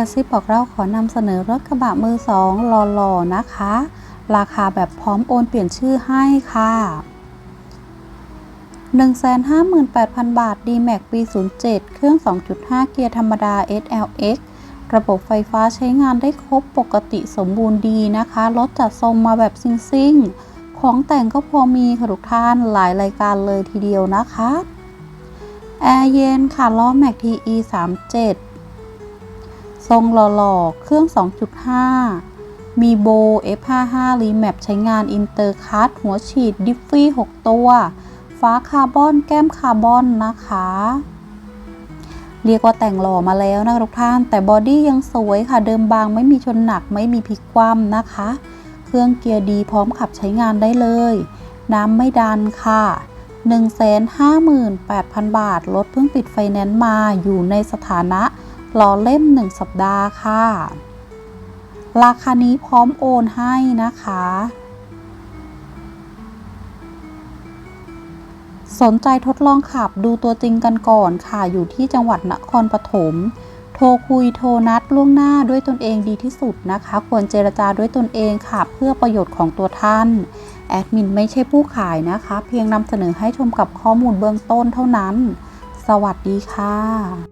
ระซิบบอกเราขอนำเสนอรถกระบะมือสองหล่อๆนะคะ ราคาแบบพร้อมโอนเปลี่ยนชื่อให้ค่ะ158,000 บาท D-Max ปี 07 เครื่อง 2.5 เกียร์ธรรมดา SLX ระบบไฟฟ้าใช้งานได้ครบปกติสมบูรณ์ดีนะคะ รถจัดทรงมาแบบซิ่งๆ ของแต่งก็พอมีค่ะทุกท่านหลายรายการเลยทีเดียวนะคะ แอร์เย็นค่ะล้อแม็ก TE 37 ทรงหล่อๆ เครื่อง 2.5 มีโบ F55 รีแมปใช้งานอินเตอร์คัตหัวฉีดดิฟฟี่ 6 ตัว ฟ้าคาร์บอน แก้มคาร์บอนนะคะ เรียกว่าแต่งหล่อมาแล้วนะคะทุกท่าน แต่บอดี้ยังสวยค่ะ เดิมบางไม่มีชนหนักไม่มีพลิกคว่ำนะคะ เครื่องเกียร์ดีพร้อมขับใช้งานได้เลย น้ำไม่ดันค่ะ158,000 บาท รถเพิ่งปิดไฟแนนซ์มาอยู่ในสถานะ รอเล่ม 1 สัปดาห์ค่ะ ราคานี้พร้อมโอนให้นะคะ สนใจทดลองขับดูตัวจริงกันก่อนค่ะ อยู่ที่จังหวัดนครปฐมโทรคุยโทรนัดล่วงหน้าด้วยตนเองดีที่สุดนะคะ ควรเจรจาด้วยตนเองค่ะ เพื่อประโยชน์ของตัวท่าน แอดมินไม่ใช่ผู้ขายนะคะ เพียงนำเสนอให้ชมกับข้อมูลเบื้องต้นเท่านั้น สวัสดีค่ะ